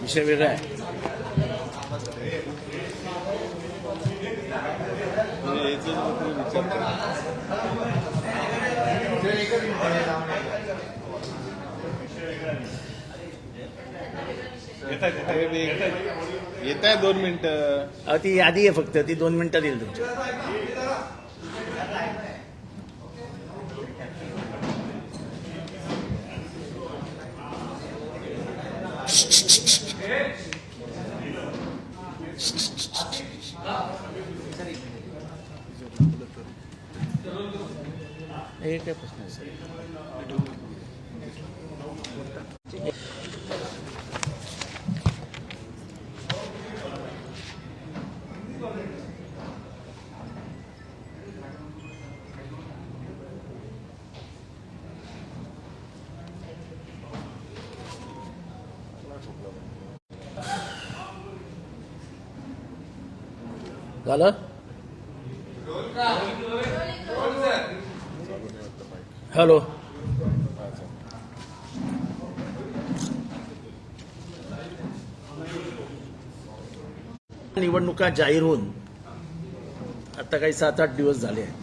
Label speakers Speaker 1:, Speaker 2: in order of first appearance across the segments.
Speaker 1: विषय वेगळा आहे.
Speaker 2: येत आहे दोन मिनिटं.
Speaker 1: ती यादी आहे फक्त ती दोन मिनिटं देईल तुमच्या हे काय प्रश्न आहे सर झालं हॅलो निवडणुका जाहीर होऊन आता काही सात आठ दिवस झाले आहेत.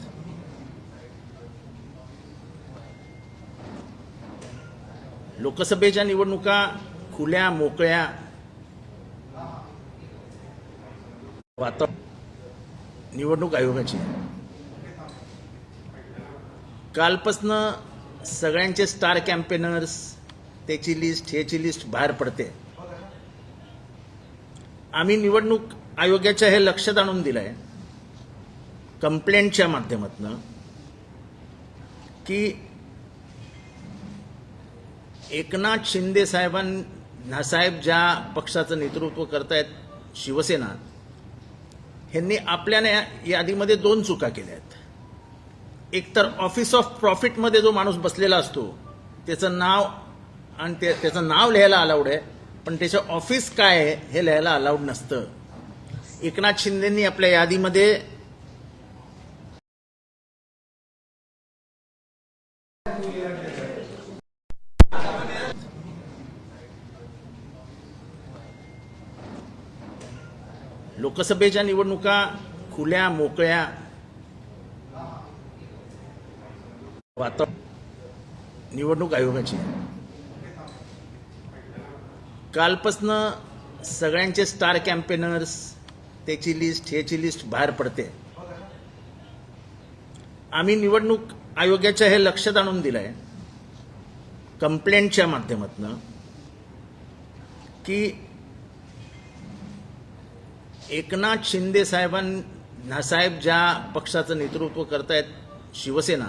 Speaker 1: लोकसभेच्या निवडणुका खुल्या मोकळ्या. वातावरण निवडणूक आयोगाची. कालपासनं सगळ्यांचे स्टार कॅम्पेनर्स त्याची लिस्ट ह्याची लिस्ट बाहेर पडते. आम्ही निवडणूक आयोगाच्या हे लक्षात आणून दिलं आहे कंप्लेंटच्या माध्यमातून की एकनाथ शिंदे साहेबांना साहेब ज्या पक्षाचं नेतृत्व करतायत शिवसेना ह्यांनी आपल्याने या- यादीमध्ये दोन चुका केल्या आहेत एकतर ऑफिस ऑफ प्रॉफिटमध्ये जो माणूस बसलेला असतो त्याचं नाव आणि ते त्याचं नाव लिहायला अलाउड आहे पण त्याचं ऑफिस काय आहे हे लिहायला अलाउड नसतं. एकनाथ शिंदेंनी आपल्या यादीमध्ये लोकसभेच्या निवडणुका खुल्या मोकळ्या वातावरण. निवडणूक आयोगाची. कालपासनं सगळ्यांचे स्टार कॅम्पेनर्स त्याची लिस्ट ह्याची लिस्ट बाहेर पडते. आम्ही निवडणूक आयोगाच्या हे लक्षात आणून दिलं आहे कंप्लेंटच्या माध्यमातून की एकनाथ शिंदे साहेबांना साहेब ज्या पक्षाचं नेतृत्व करतायत शिवसेना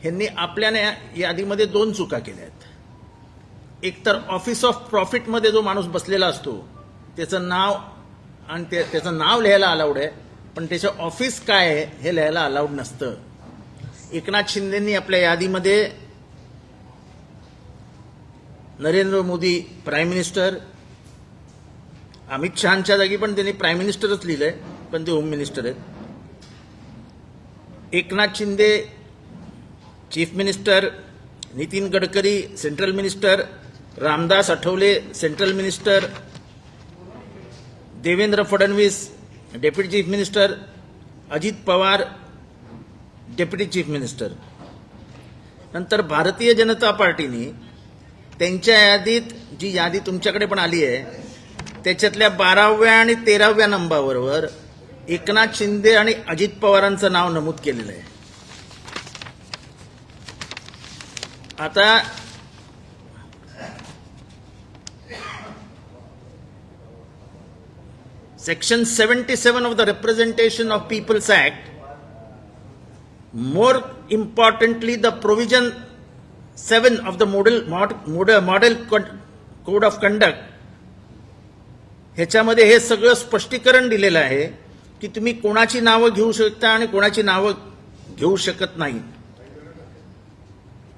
Speaker 1: ह्यांनी आपल्याने या- यादीमध्ये दोन चुका केल्या आहेत. एक तर ऑफिस ऑफ प्रॉफिटमध्ये जो माणूस बसलेला असतो त्याचं नाव आणि ते त्याचं नाव लिहायला अलाउड आहे पण त्याचं ऑफिस काय आहे हे लिहायला अलाउड नसतं. एकनाथ शिंदेंनी आपल्या यादीमध्ये नरेंद्र मोदी प्राईम मिनिस्टर अमित शहाच्या जागी पण त्यांनी प्राईम मिनिस्टरच लिहिलंय पण ते होम मिनिस्टर आहेत. Eknath Shinde chief minister Nitin Gadkari central minister Ramdas Athawale central minister Devendra Fadnavis deputy chief minister Ajit Pawar deputy chief minister. नंतर भारतीय जनता पार्टीने त्यांच्या यादीत जी यादी तुमच्याकडे पण आली आहे त्याच्यातल्या बाराव्या आणि तेराव्या नंबरवर एकनाथ शिंदे आणि अजित पवारांचं नाव नमूद केलेलं आहे. आता section seventy seven of the representation of peoples act more importantly the provision seven of the model model code of conduct ह्याच्यामध्ये हे सगळं स्पष्टीकरण दिलेलं आहे की तुम्ही कोणाची नावं घेऊ शकता आणि कोणाची नावं घेऊ शकत नाही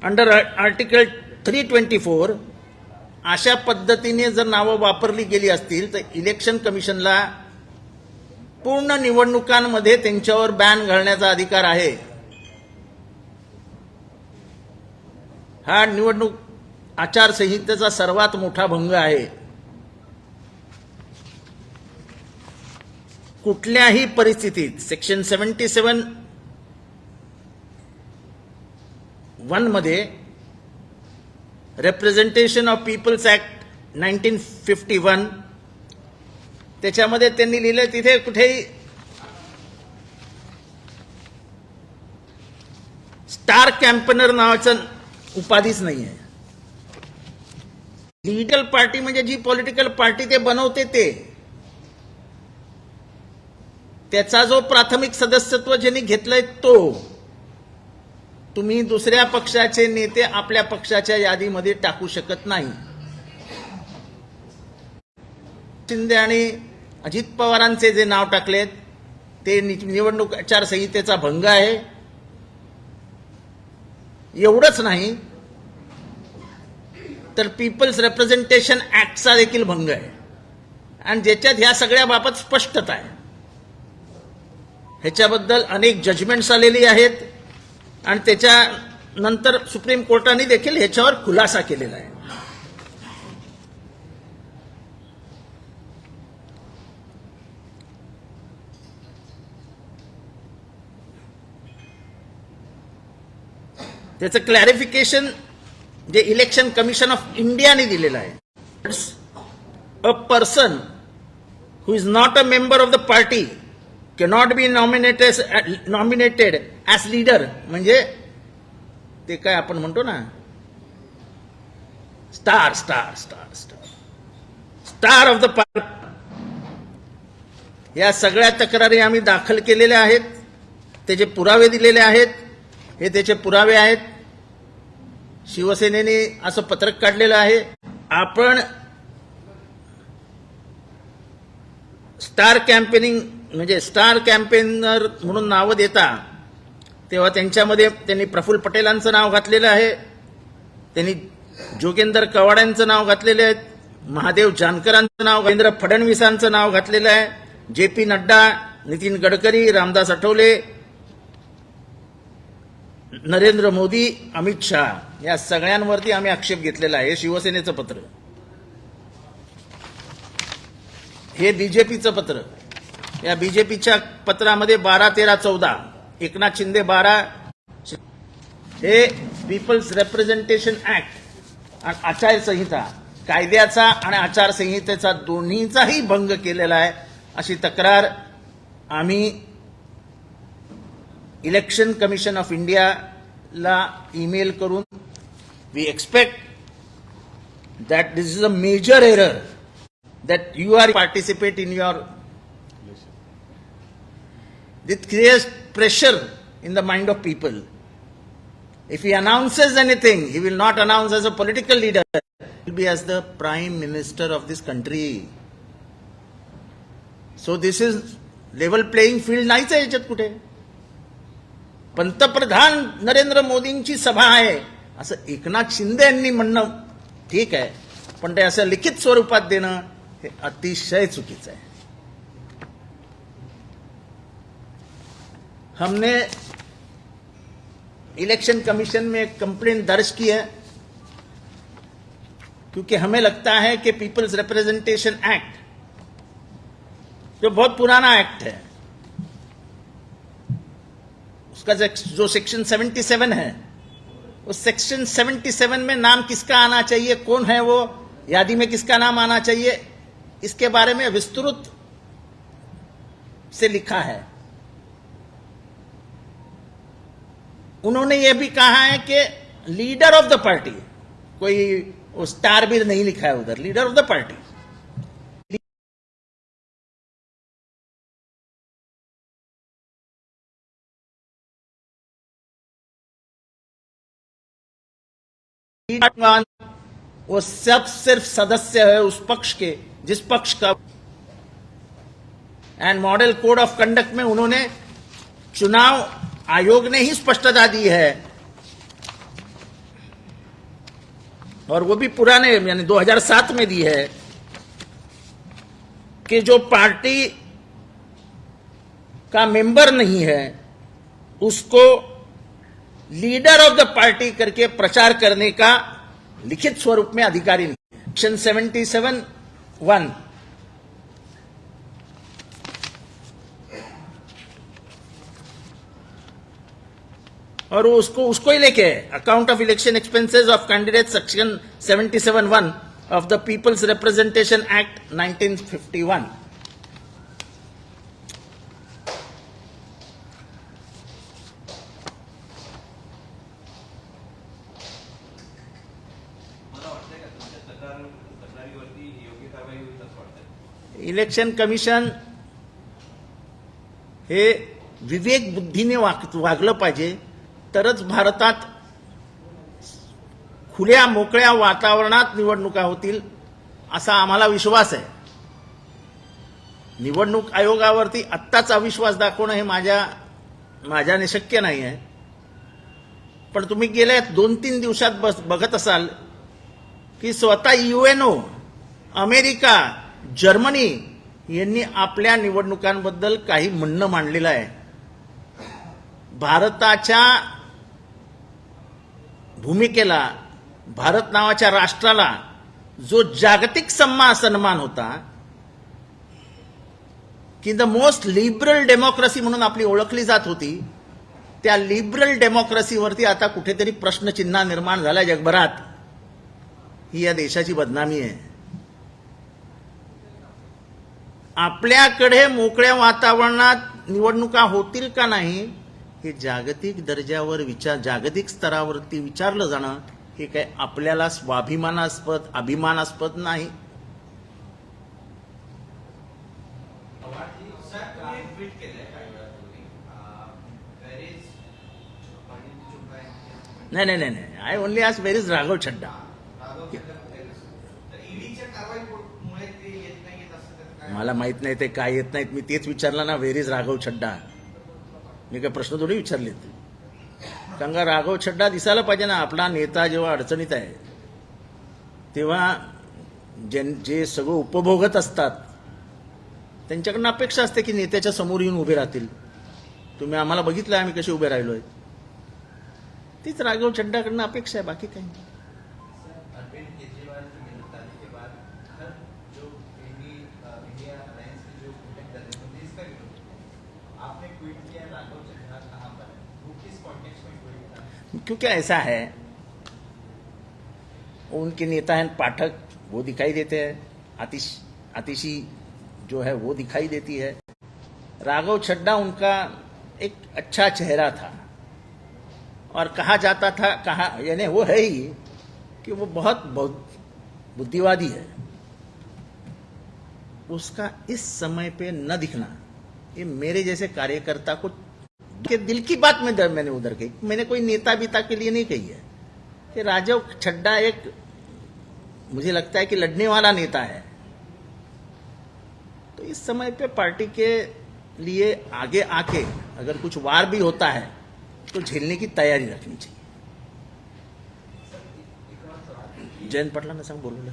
Speaker 1: under article three twenty four अशा पद्धतीने जर नावं वापरली गेली असतील तर इलेक्शन कमिशनला पूर्ण निवडणुकांमध्ये त्यांच्यावर बॅन घालण्याचा अधिकार आहे. हा निवडणूक आचारसंहितेचा सर्वात मोठा भंग आहे. कुठल्याही परिस्थितीत सेक्शन सेवन्टी सेवन वनमध्ये of peoples act nineteen fifty one त्याच्यामध्ये त्यांनी लिहिलं तिथे कुठेही स्टार कॅम्पनर नावाचं उपाधीच नाही आहे लिगल पार्टी म्हणजे जी पॉलिटिकल पार्टी ते बनवते ते. त्याचा जो प्राथमिक सदस्यत्व ज्यांनी घेतलंय तो. तुम्ही दुसऱ्या पक्षाचे नेते आपल्या पक्षाच्या यादीमध्ये टाकू शकत नाही. शिंदे आणि अजित पवारांचे जे नाव टाकलेत ते निवडणूक आचारसंहितेचा भंग आहे. एवढंच नाही तर पीपल्स रिप्रेझेंटेशन ऍक्टचा देखील भंग आहे. आणि ज्याच्यात ह्या सगळ्या बाबत स्पष्टता आहे. ह्याच्याबद्दल अनेक जजमेंट्स आलेली आहेत. आणि त्याच्यानंतर सुप्रीम कोर्टाने देखील ह्याच्यावर खुलासा केलेला आहे. त्याचं क्लॅरिफिकेशन जे इलेक्शन कमिशन ऑफ इंडियाने दिलेलं आहे. A person who is not a member of the party cannot be nominated nominated as leader म्हणजे ते काय आपण म्हणतो ना? Star star star star star of the party या सगळ्या तक्रारी आम्ही दाखल केलेल्या आहेत. त्याचे पुरावे दिलेले आहेत. हे त्याचे पुरावे आहेत. शिवसेनेने असं पत्रक काढलेलं आहे. आपण स्टार कॅम्पेनिंग म्हणजे स्टार कॅम्पेनर म्हणून नावं देता. तेव्हा त्यांच्यामध्ये त्यांनी प्रफुल्ल पटेलांचं नाव घातलेलं आहे. त्यांनी जोगेंदर कवाड्यांचं नाव घातलेलं आहे. महादेव जानकरांचं नाव रवींद्र फडणवीसांचं नाव घातलेलं आहे. जे पी नड्डा नितीन गडकरी रामदास आठवले नरेंद्र मोदी अमित शहा या सगळ्यांवरती आम्ही आक्षेप घेतलेला आहे. हे शिवसेनेचं पत्र. हे बीजेपीचं पत्र. या बीजेपीच्या पत्रामध्ये बारा तेरा चौदा एकनाथ शिंदे बारा हे पीपल्स रिप्रेझेंटेशन ऍक्ट आणि आचारसंहिता कायद्याचा आणि आचारसंहितेचा दोन्हीचाही भंग केलेला आहे अशी तक्रार आम्ही इलेक्शन कमिशन ऑफ इंडियाला ईमेल करून we expect that this is a major error that you are participate in your it creates pressure in the mind of people if he announces anything he will not announce as a political leader he will be as the prime minister of this country so this is level playing field नाहीच आहे याच्यात कुठे पंतप्रधान नरेंद्र मोदींची सभा आहे असं एकनाथ शिंदे यांनी म्हणणं ठीक आहे पण ते असं लिखित स्वरूपात देणं हे अतिशय चुकीचं आहे हमने इलेक्शन कमीशन में एक कंप्लेंट दर्ज की है, क्योंकि हमें लगता है कि पीपल्स रिप्रेजेंटेशन एक्ट जो बहुत पुराना एक्ट है, उसका जो सेक्शन 77 है, उस सेक्शन 77 में नाम किसका आना चाहिए, कौन है वो, यादी में किसका नाम आना चाहिए, इसके बारे में विस्तृत से लिखा है। उन्होंने ये भी कहा है कि लीडर ऑफ़ द पार्टी, कोई स्टार भी नहीं लिखा है उधर, लीडर ऑफ़ द पार्टी। वो सब सिर्फ़ सदस्य है उस पक्ष के, जिस पक्ष का। And model code of conduct में उन्होंने चुनाव आयोग ने ही स्पष्टता दी है। और वो भी पुराने, यानी 2007 में दी है कि जो पार्टी का मेंबर नहीं है, उसको लीडर ऑफ़ द पार्टी करके प्रचार करने का लिखित स्वरूप में अधिकारी सेक्शन सेवेंटी सेवन वन और उसको उसको ही लेके account of election expenses of candidate section 77 one of the peoples representation act 1951
Speaker 2: fifty one
Speaker 1: election commission हे विवेक बुद्धीने वाग वागलं पाहिजे. तरच भारतात खुल्या मोकळ्या वातावरणात निवडणुका होतील असा आम्हाला विश्वास आहे. निवडणूक आयोगावरती आत्ताच अविश्वास दाखवणं हे माझ्या माझ्याने शक्य नाही आहे पण तुम्ही गेल्या दोन तीन दिवसात बस बघत असाल की स्वतः युएनओ अमेरिका जर्मनी यांनी आपल्या निवडणुकांबद्दल काही म्हणणं मांडलेलं आहे. भारताच्या भूमिकेला भारत नावाच्या राष्ट्राला जो जागतिक सम्मा सन्मान होता की द मोस्ट लिबरल डेमोक्रेसी म्हणून आपली ओळखली जात होती त्या लिबरल डेमोक्रेसीवरती आता कुठेतरी प्रश्नचिन्ह निर्माण झाला जगभरात. ही या देशाची बदनामी आहे. आपल्याकडे मोकळ्या वातावरणात निवडणुका होतील का नाही हे जागतिक दर्जावर विचार जागतिक स्तरावरती विचारलं जाणं हे काय आपल्याला स्वाभिमानास्पद अभिमानास्पद नाही? नाही नाही नाही नाही. आय ओनली आज वेरीज राघव छड्डा मला माहीत नाही ते काय येत नाहीत. मी तेच विचारलं ना वेरीज राघव छड्डा मी काय प्रश्न थोडी विचारलेत. कारण का राघव छड्डा दिसायला पाहिजे ना आपला नेता जेव्हा अडचणीत आहे तेव्हा जे जे सगळं उपभोगत असतात त्यांच्याकडनं अपेक्षा असते की नेत्याच्या समोर येऊन उभे राहतील. तुम्ही आम्हाला बघितलं आम्ही कसे उभे राहिलो आहे तीच राघव छड्डाकडनं अपेक्षा आहे बाकी काही नाही. क्योंकि ऐसा है, उनके नेता हैं, पाठक, वो दिखाई देते हैं, आतिश, आतिशी जो है, वो दिखाई देती है। राघव छड्डा उनका एक अच्छा चेहरा था, और कहा जाता था, कहा, यानी वो है ही कि वो बहुत बहुत बुद्धिवादी है। उसका इस समय पे न दिखना, ये मेरे जैसे कार्यकर्ता को के दिल की बात में मैंने उधर कही, मैंने कोई नेता बीता के लिए नहीं कही है। कि राजव छड्डा एक, मुझे लगता है कि लड़ने वाला नेता है। तो इस समय पे पार्टी के लिए आगे आके अगर कुछ वार भी होता है तो झेलने की तैयारी रखनी चाहिए। जयंत पाटलांना सांग बोलवलं